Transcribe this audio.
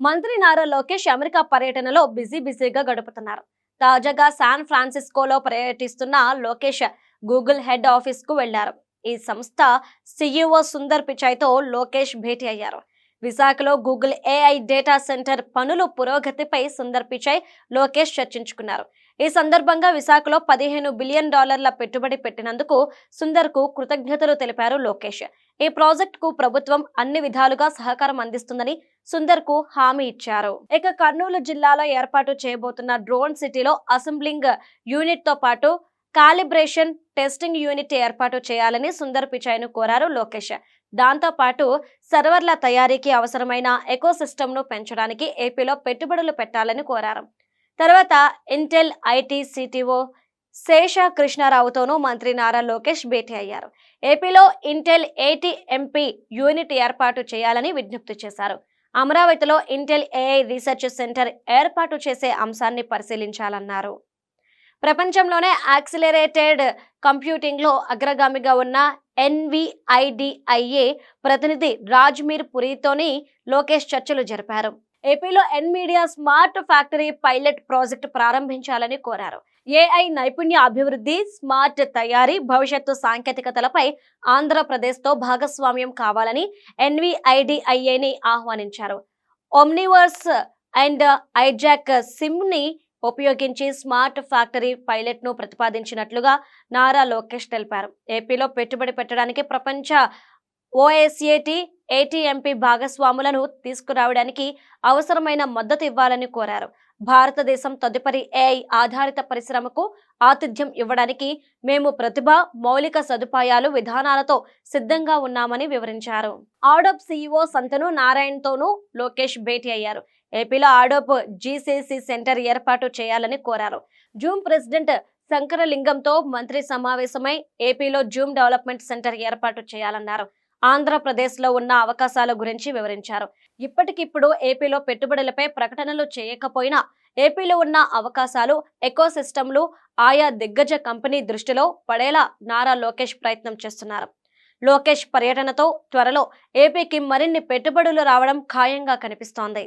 మంత్రి నారా లోకేష్ అమెరికా పర్యటనలో బిజీ బిజీగా గడుపుతున్నారు. తాజాగా శాన్ ఫ్రాన్సిస్కోలో పర్యటిస్తున్న లోకేష్ గూగుల్ హెడ్ ఆఫీస్కు వెళ్ళారు. ఈ సంస్థ సిఇఓ సుందర్ పిచాయ్తో లోకేష్ భేటీ అయ్యారు. విశాఖలో గూగుల్ ఏఐ డేటా సెంటర్ పనులు పురోగతిపై సుందర్ పిచాయ్ లోకేష్ చర్చించుకున్నారు. ఈ సందర్భంగా విశాఖలో పదిహేను బిలియన్ డాలర్ల పెట్టుబడి పెట్టినందుకు సుందర్కు కృతజ్ఞతలు తెలిపారు లోకేష్. ఈ ప్రాజెక్ట్కు ప్రభుత్వం అన్ని విధాలుగా సహకారం అందిస్తుందని సుందర్కు హామీ ఇచ్చారు. ఇక కర్నూలు జిల్లాలో ఏర్పాటు చేయబోతున్న డ్రోన్ సిటీలో అసెంబ్లింగ్ యూనిట్తో పాటు కాలిబ్రేషన్ టెస్టింగ్ యూనిట్ ఏర్పాటు చేయాలని సుందర్ పిచాయ్ను కోరారు లోకేష్. దాంతో పాటు సర్వర్ల తయారీకి అవసరమైన ఎకో పెంచడానికి ఏపీలో పెట్టుబడులు పెట్టాలని కోరారు. తర్వాత ఇంటెల్ ఐటీ సిటిఓ శేష కృష్ణారావుతోనూ మంత్రి నారా లోకేష్ భేటీ అయ్యారు. ఏపీలో ఇంటెల్ ఏటీఎంపీ యూనిట్ ఏర్పాటు చేయాలని విజ్ఞప్తి చేశారు. అమరావతిలో ఇంటెల్ ఏఐ రీసెర్చ్ సెంటర్ ఏర్పాటు చేసే అంశాన్ని పరిశీలించాలన్నారు. ప్రపంచంలోనే యాక్సిలరేటెడ్ కంప్యూటింగ్లో అగ్రగామిగా ఉన్న ఎన్విఐడిఐఏ ప్రతినిధి రాజ్మీర్ పురితోని లోకేష్ చర్చలు జరిపారు. ఏపీలో Nvidia smart factory pilot project ప్రారంభించాలని కోరారు. ఏఐ నైపుణ్య అభివృద్ధి స్మార్ట్ తయారీ భవిష్యత్తు సాంకేతికతలపై ఆంధ్రప్రదేశ్తో భాగస్వామ్యం కావాలని ఎన్విఐడిఐఏని ఆహ్వానించారు. ఒమ్నివర్స్ అండ్ ఐజాక్ సిమ్ని ఉపయోగించి స్మార్ట్ ఫ్యాక్టరీ పైలట్ను ప్రతిపాదించినట్లుగా నారా లోకేష్ తెలిపారు. ఏపీలో పెట్టుబడి పెట్టడానికి ప్రపంచ ఓఎస్ఏటీ ఏటీఎంపీ భాగస్వాములను తీసుకురావడానికి అవసరమైన మద్దతు ఇవ్వాలని కోరారు. భారతదేశం తదుపరి ఏఐ ఆధారిత పరిశ్రమకు ఆతిథ్యం ఇవ్వడానికి మేము ప్రతిభ మౌలిక సదుపాయాలు విధానాలతో సిద్ధంగా ఉన్నామని వివరించారు. ఆడోప్ సీఈఓ సంతను నారాయణతోనూ లోకేష్ భేటీ అయ్యారు. ఏపీలో ఆడోప్ జీసీసీ సెంటర్ ఏర్పాటు చేయాలని కోరారు. జూమ్ ప్రెసిడెంట్ శంకరలింగంతో మంత్రి సమావేశమై ఏపీలో జూమ్ డెవలప్మెంట్ సెంటర్ ఏర్పాటు చేయాలన్నారు. ఆంధ్రప్రదేశ్లో ఉన్న అవకాశాల గురించి వివరించారు. ఇప్పటికిప్పుడు ఏపీలో పెట్టుబడులపై ప్రకటనలు చేయకపోయినా ఏపీలో ఉన్న అవకాశాలు ఎకోసిస్టమ్లు ఆయా దిగ్గజ కంపెనీ దృష్టిలో పడేలా నారా లోకేష్ ప్రయత్నం చేస్తున్నారు. లోకేష్ పర్యటనతో త్వరలో ఏపీకి మరిన్ని పెట్టుబడులు రావడం ఖాయంగా కనిపిస్తోంది.